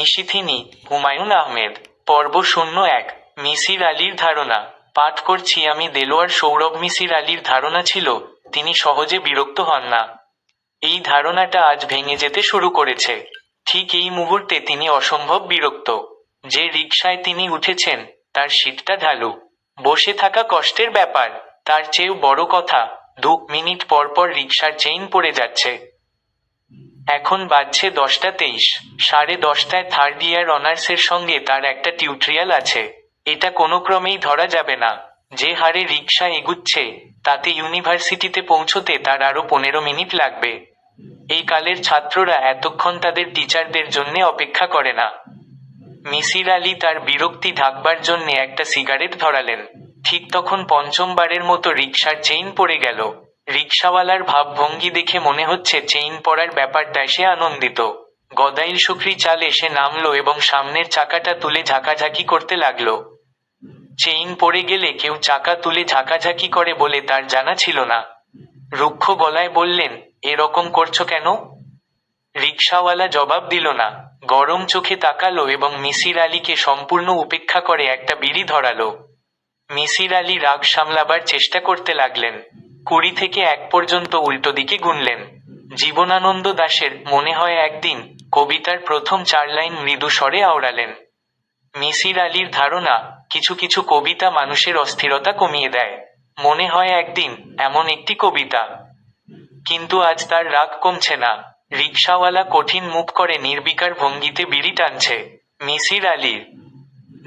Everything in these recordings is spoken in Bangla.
নিশিথিনী, হুমায়ুন আহমেদ। পর্ব শূন্য এক, মিসির আলীর ধারণা। পাঠ করছি আমি দেলোয়ার সৌরভ মিসির আলীর ধারণা ছিল, তিনি সহজে বিরক্ত হন না। এই ধারণাটা আজ ভেঙে যেতে শুরু করেছে। ঠিক এই মুহূর্তে তিনি অসম্ভব বিরক্ত। যে রিকশায় তিনি উঠেছেন, তার সিটটা ঢালু। বসে থাকা কষ্টের ব্যাপার, তার চেয়েও বড় কথা, দু মিনিট পর পর রিকশার চেইন পড়ে যাচ্ছে। এখন বাজছে দশটা তেইশ। সাড়ে দশটায় থার্ড ইয়ার অনার্সের সঙ্গে তার একটা টিউটোরিয়াল আছে। এটা কোনো ক্রমেই ধরা যাবে না। যে হারে রিক্সা এগুচ্ছে, তাতে ইউনিভার্সিটিতে পৌঁছতে তার আরও পনেরো মিনিট লাগবে। এই কালের ছাত্ররা এতক্ষণ তাদের টিচারদের জন্য অপেক্ষা করে না। মিসির আলী তার বিরক্তি ঢাকবার জন্য একটা সিগারেট ধরালেন। ঠিক তখন পঞ্চমবারের মতো রিকশার চেইন পড়ে গেল। রিকশাওয়ালার ভাবভঙ্গি দেখে মনে হচ্ছে চেইন পড়ার ব্যাপারটায় সে আনন্দিত। গদাইল শুকরি চাল এসে নামলো এবং সামনের চাকাটা তুলে ঝাঁকাঝাঁকি করতে লাগল। চেইন পড়ে গেলে কেউ চাকা তুলে ঝাঁকাঝাঁকি করে বলে তার জানা ছিল না। রুক্ষ গলায় বললেন, এরকম করছ কেন? রিকশাওয়ালা জবাব দিল না। গরম চোখে তাকালো এবং মিসির আলীকে সম্পূর্ণ উপেক্ষা করে একটা বিড়ি ধরালো। মিসির আলী রাগ সামলাবার চেষ্টা করতে লাগলেন। কুড়ি থেকে এক পর্যন্ত উল্টো দিকে গুনলেন। জীবনানন্দ দাশের মনে হয় একদিন কবিতার প্রথম চার লাইন মৃদু স্বরে আওড়ালেন। মিসির আলীর ধারণা, কিছু কিছু কবিতা মানুষের অস্থিরতা কমিয়ে দেয়। মনে হয় একদিন এমন একটি কবিতা। কিন্তু আজ তার রাগ কমছে না। রিকশাওয়ালা কঠিন মুখ করে নির্বিকার ভঙ্গিতে বিড়ি টানছে। মিসির আলীর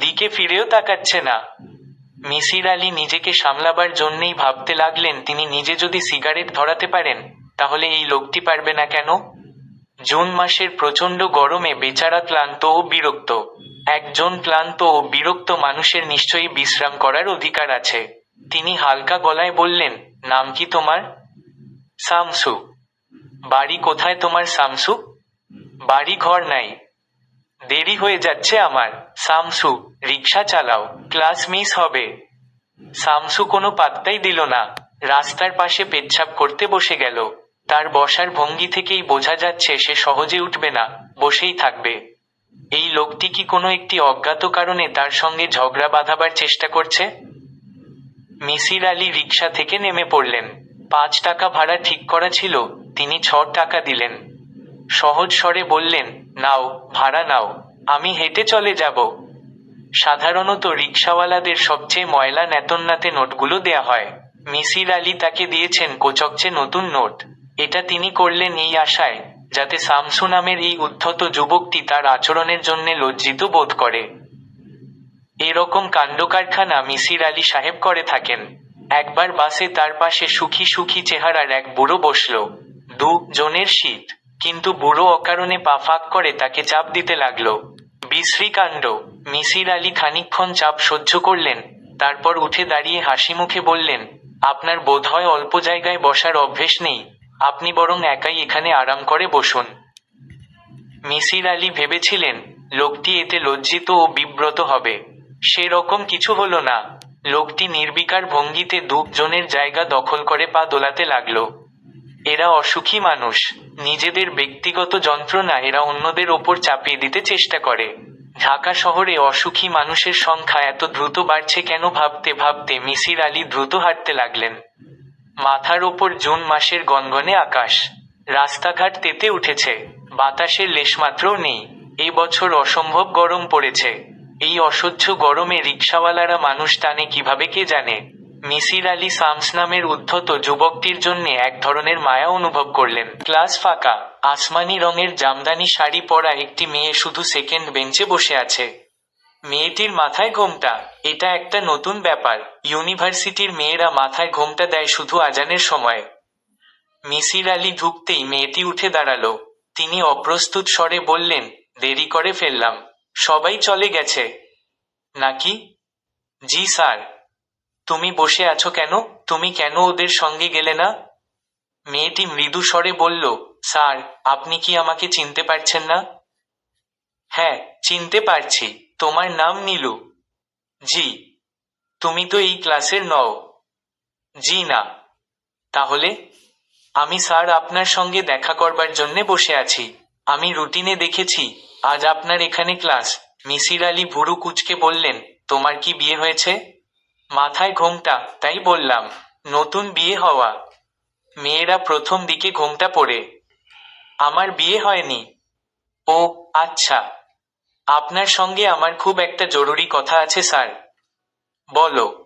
দিকে ফিরেও তাকাচ্ছে না। মিসির আলী নিজেকে সামলাবার জন্যেই ভাবতে লাগলেন, তিনি নিজে যদি সিগারেট ধরাতে পারেন, তাহলে এই লোকটি পারবে না কেন? জুন মাসের প্রচণ্ড গরমে বেচারা ক্লান্ত ও বিরক্ত। একজন ক্লান্ত ও বিরক্ত মানুষের নিশ্চয়ই বিশ্রাম করার অধিকার আছে। তিনি হালকা গলায় বললেন, নাম কি তোমার? সামসু। বাড়ি কোথায় তোমার, সামসু? বাড়ি ঘর নাই। দেরি হয়ে যাচ্ছে আমার। সামসু, রিক্সা চালাও, ক্লাস মিস হবে। সামসু কোনো পাত্তাই দিল না। রাস্তার পাশে পেচ্ছাপ করতে বসে গেল। তার বসার ভঙ্গি থেকেই বোঝা যাচ্ছে সে সহজে উঠবে না, বসেই থাকবে। এই লোকটি কি কোনো একটি অজ্ঞাত কারণে তার সঙ্গে ঝগড়া বাঁধাবার চেষ্টা করছে? মিসির আলী রিক্সা থেকে নেমে পড়লেন। পাঁচ টাকা ভাড়া ঠিক করা ছিল, তিনি ছ টাকা দিলেন। সহজ স্বরে বললেন নাও, ভাড়া নাও, আমি হেঁটে চলে যাব। সাধারণত রিক্সাওয়ালাদের সবচেয়ে ময়লা নেতন্নাতে নোটগুলো দেয়া হয়। মিসির আলী তাকে দিয়েছেন কোচকচে নতুন নোট। এটা তিনি করলেন এই আশায়, যাতে সামসু নামের এই উদ্ধত যুবকটি তার আচরণের জন্য লজ্জিত বোধ করে। এরকম কাণ্ডকারখানা মিসির আলী সাহেব করে থাকেন। একবার বাসে তার পাশে সুখী সুখী চেহারার এক বুড়ো বসল। দু জনের শীত। কিন্তু বুড়ো অকারণে পা ফাঁক করে তাকে চাপ দিতে লাগল। বিশ্রী কাণ্ড মিসির আলী খানিকক্ষণ চাপ সহ্য করলেন, তারপর উঠে দাঁড়িয়ে হাসি মুখে বললেন, আপনার বোধহয় অল্প জায়গায় বসার অভ্যেস নেই, আপনি বরং একাই এখানে আরাম করে বসুন। মিসির আলী ভেবেছিলেন, লোকটি এতে লজ্জিত ও বিব্রত হবে। সেরকম কিছু হলো না। লোকটি নির্বিকার ভঙ্গিতে দুজনের জায়গা দখল করে পা দোলাতে লাগল। এরা অসুখী মানুষ। নিজেদের ব্যক্তিগত যন্ত্রণা এরা অন্যদের ওপর চাপিয়ে দিতে চেষ্টা করে। ঢাকা শহরে অসুখী মানুষের সংখ্যা এত দ্রুত বাড়ছে কেন ভাবতে ভাবতে মিসির আলী দ্রুত হাঁটতে লাগলেন। মাথার ওপর জুন মাসের গনগনে আকাশ। রাস্তাঘাট তেতে উঠেছে। বাতাসের লেশমাত্রও নেই। এই বছর অসম্ভব গরম পড়েছে। এই অসহ্য গরমে রিক্সাওয়ালারা মানুষ টানে কীভাবে কে জানে? মিসির আলী সামস নামের উদ্ধত যুবকটির জন্য এক ধরনের মায়া অনুভব করলেন। ক্লাস ফাঁকা। আসমানি রঙের জামদানি শাড়ি পরা একটি মেয়ে শুধু সেকেন্ড বেঞ্চে বসে আছে। মেয়েটির মাথায় ঘোমটা, এটা একটা নতুন ব্যাপার। ইউনিভার্সিটির মেয়েরা মাথায় ঘোমটা দেয় শুধু আজানের সময়। মিসির আলী ঢুকতেই মেয়েটি উঠে দাঁড়াল। তিনি অপ্রস্তুত স্বরে বললেন, দেরি করে ফেললাম। সবাই চলে গেছে। নাকি? জি, স্যার। তুমি বসে আছো কেন? তুমি কেন ওদের সঙ্গে গেলে না? মেয়েটি মৃদু স্বরে বলল, স্যার, আপনি কি আমাকে চিনতে পারছেন না? হ্যাঁ চিনতে পারছি। তোমার নাম নীলু। জি। তুমি তো এই ক্লাসের নও। জি না। তাহলে? আমি স্যার আপনার সঙ্গে দেখা করবার জন্যে বসে আছি। আমি রুটিনে দেখেছি, আজ আপনার এখানে ক্লাস। মিসির আলী ভুরু কুচকে বললেন, তোমার কি বিয়ে হয়েছে? মাথায় ঘোমটা, তাই বললাম, নতুন বিয়ে হওয়া। মেয়েরা প্রথম দিকে ঘোমটা পড়ে। আমার বিয়ে হয়নি। ও আচ্ছা। আপনার সঙ্গে আমার খুব একটা জরুরি কথা আছে, স্যার। বলো,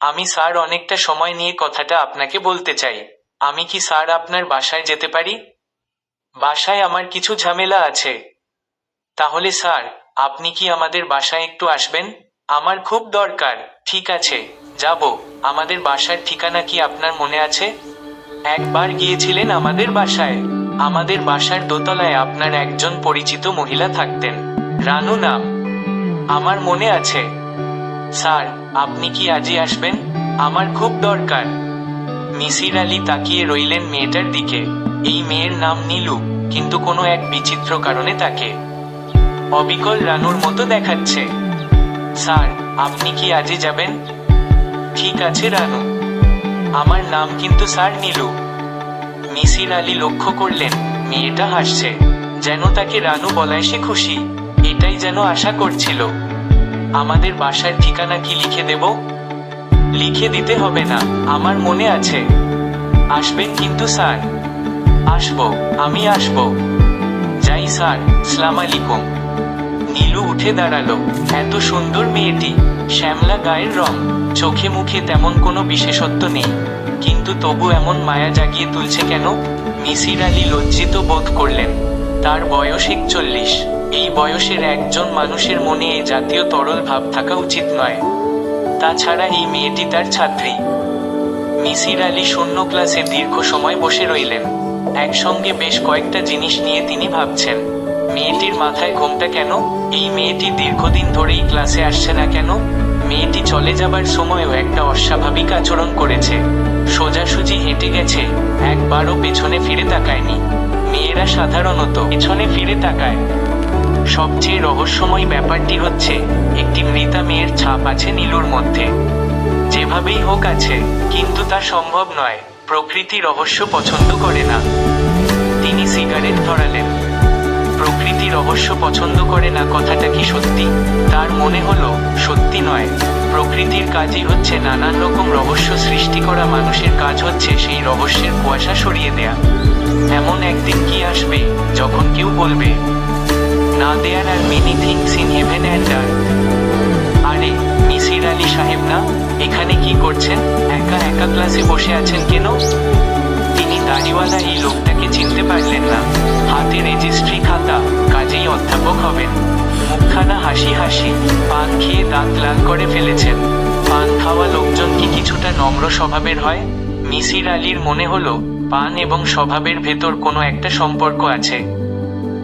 আমি স্যার অনেকটা সময় নিয়ে কথাটা আপনাকে বলতে চাই। আমি কি স্যার আপনার বাসায় যেতে পারি? বাসায় আমার কিছু ঝামেলা আছে। তাহলে স্যার, আপনি কি আমাদের বাসায় একটু আসবেন? আমার খুব দরকার, ঠিক আছে, যাব। আমাদের বাসার ঠিকানা কি আপনার মনে আছে? একবার গিয়েছিলেন আমাদের বাসায়। আমাদের বাসার দোতলায় আপনার একজন পরিচিত মহিলা থাকতেন। রানু নাম। আমার মনে আছে। স্যার, আপনি কি আজই আসবেন? আমার খুব দরকার। মিসির আলী তাকিয়ে রইলেন মেয়েটার দিকে। এই মেয়ের নাম নীলু, কিন্তু কোনো এক বিচিত্র কারণে তাকে। অবিকল রানুর মতো দেখাচ্ছে। স্যার, আপনি কি আজই যাবেন? ঠিক আছে, রানু। আমার নাম কিন্তু স্যার নীলু। মিসির আলী লক্ষ্য করলেন, মেয়েটা হাসছে। যেন তাকে রানু বলায় সে খুশি। এটাই যেন আশা করছিল। আমাদের বাসার ঠিকানা কি লিখে দেব? লিখে দিতে হবে না, আমার মনে আছে। আসবেন কিন্তু স্যার। আসব, আমি আসব। যাই স্যার, সালাম আলাইকুম। উঠে দাঁড়াল। এত সুন্দর মেয়েটি, শ্যামলা গায়ের রং, চোখে মুখে তেমন কোনো বিশেষত্ব নেই। কিন্তু তবু এমন মায়া জাগিয়ে তুলছে কেন? মিসির আলী লজ্জিত বোধ করলেন। তার বয়স একচল্লিশ। এই বয়সের একজন মানুষের মনে এই জাতীয় তরল ভাব থাকা উচিত নয়। তাছাড়া এই মেয়েটি তার ছাত্রী। মিসির আলী শূন্য ক্লাসে দীর্ঘ সময় বসে রইলেন। একসঙ্গে বেশ কয়েকটা জিনিস নিয়ে তিনি ভাবছেন। মেয়েটির মাথায় ঘোমটা কেন? এই মেয়েটি দীর্ঘদিন ধরেই ক্লাসে আসছে না কেন? মেয়েটি চলে যাবার সময়ও একটা অস্বাভাবিক আচরণ করেছে। সোজাসুজি হেঁটে গেছে, একবারও পেছনে ফিরে তাকায়নি। মেয়েরা সাধারণত পেছনে ফিরে তাকায়। সবচেয়ে রহস্যময় ব্যাপারটি হচ্ছে, একটি মৃতা মেয়ের ছাপ আছে নীলুর মধ্যে। যেভাবেই হোক আছে, কিন্তু তা সম্ভব নয়, প্রকৃতি রহস্য পছন্দ করে না। তিনি সিগারেট ধরালেন। রহস্য পছন্দ করে না কথাটা কি সত্যি? তার মনে হলো, সত্যি নয়। প্রকৃতির কাজই হচ্ছে নানান রকম রহস্য সৃষ্টি করা, মানুষের কাজ হচ্ছে সেই রহস্যের কুয়াশা সরিয়ে দেয়া। এমন একদিন কি আসবে যখন কেউ বলবে, না there are many things in heaven and আরে, মিসির আলী সাহেব না? এখানে কি করছেন? একা একা ক্লাসে বসে আছেন কেন? তিনি দাড়িওয়ালা এই লোকটাকে চিনতে পারলেন না। হাতে রেজিস্ট্রি খাতা, কাজেই অধ্যাপক হবেন। মুখখানা হাসি হাসি, পান খেয়ে দাঁত লাল করে ফেলেছেন। পান খাওয়া লোকজন কি কিছুটা নম্র স্বভাবের হয়? মিসির আলীর মনে হলো, পান এবং স্বভাবের ভেতর কোনো একটা সম্পর্ক আছে।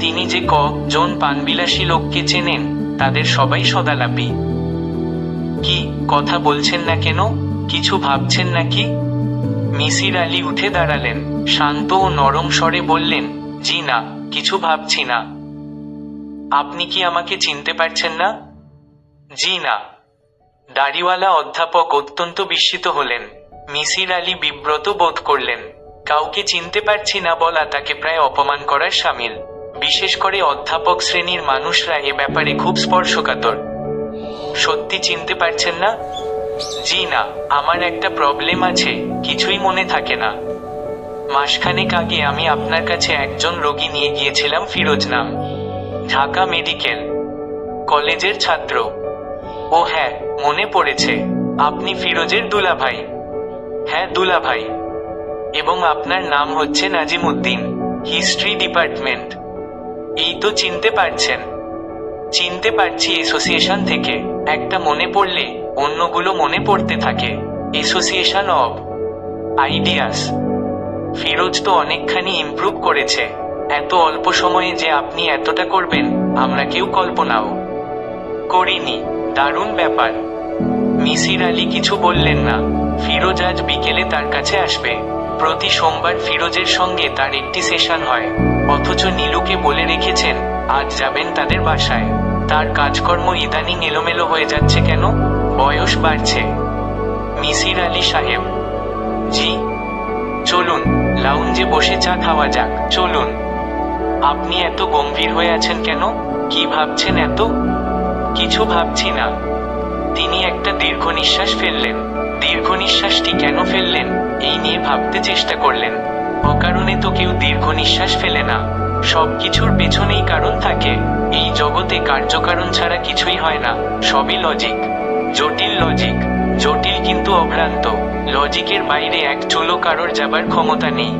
তিনি যে কজন পানবিলাসী লোককে চেনেন, তাদের সবাই সদালাপি। কি, কথা বলছেন না কেন? কিছু ভাবছেন নাকি? মিসির আলী উঠে দাঁড়ালেন, শান্ত ও নরম স্বরে বললেন জি না, কিছু ভাবছি না। আপনি কি আমাকে চিনতে পারছেন না? জি না। দাড়িওয়ালা অধ্যাপক অত্যন্ত বিস্মিত হলেন। মিসির আলী বিব্রত বোধ করলেন, কাউকে চিনতে পারছি না বলা তাকে প্রায় অপমান করার সামিল। বিশেষ করে অধ্যাপক শ্রেণির মানুষরা এ ব্যাপারে খুব স্পর্শকাতর। সত্যি চিনতে পারছেন না? জি না, আমার একটা প্রবলেম আছে, কিছুই মনে থাকে না। মাসখানেক আগে আমি আপনার কাছে একজন রোগী নিয়ে গিয়েছিলাম ফিরোজ নাম। ঢাকা মেডিকেল কলেজের ছাত্র। ও হ্যাঁ মনে পড়েছে। আপনি ফিরোজের দুলাভাই। হ্যাঁ দুলাভাই। এবং আপনার নাম হচ্ছে নাজিম উদ্দিন হিস্ট্রি ডিপার্টমেন্ট। এই তো চিনতে পারছেন। চিনতে পারছি এসোসিয়েশন থেকে। একটা মনে পড়লে অন্যগুলো মনে পড়তে থাকে। Association of ideas. ফিরোজ তো অনেকখানি ইমপ্রুভ করেছে। এত অল্প সময়ে যে আপনি এতটা করবেন, আমরা কেউ কল্পনাও করিনি। দারুণ ব্যাপার। মিসির আলী কিছু বললেন না। ফিরোজ আজ বিকেলে তার কাছে আসবে। প্রতি সোমবার ফিরোজের সঙ্গে তার একটি সেশন হয়। অথচ নীলুকে বলে রেখেছেন, আজ যাবেন তাদের বাসায়। তার কাজকর্ম ইদানিং এলোমেলো হয়ে যাচ্ছে কেন? বয়স বাড়ছে। মিসির আলী সাহেব, জি, চলুন। লাউঞ্জে বসে চা খাওয়া যাক, চলুন। আপনি এত গম্ভীর হয়ে আছেন কেন? কি ভাবছেন এত? কিছু ভাবছি না। তিনি একটা দীর্ঘ নিঃশ্বাস ফেললেন। দীর্ঘ নিঃশ্বাসটি কেন ফেললেন? এই নিয়ে ভাবতে চেষ্টা করলেন। অকারণে তো কেউ দীর্ঘ নিঃশ্বাস ফেলে না। সব কিছুর পেছনেই কারণ থাকে। এই জগতে কার্যকারণ ছাড়া কিছুই হয় না। সবই লজিক জটিল লজিক জটিল কিন্তু অভ্রান্ত। লজিকের বাইরে এক চুলো কারোর যাবার ক্ষমতা নেই।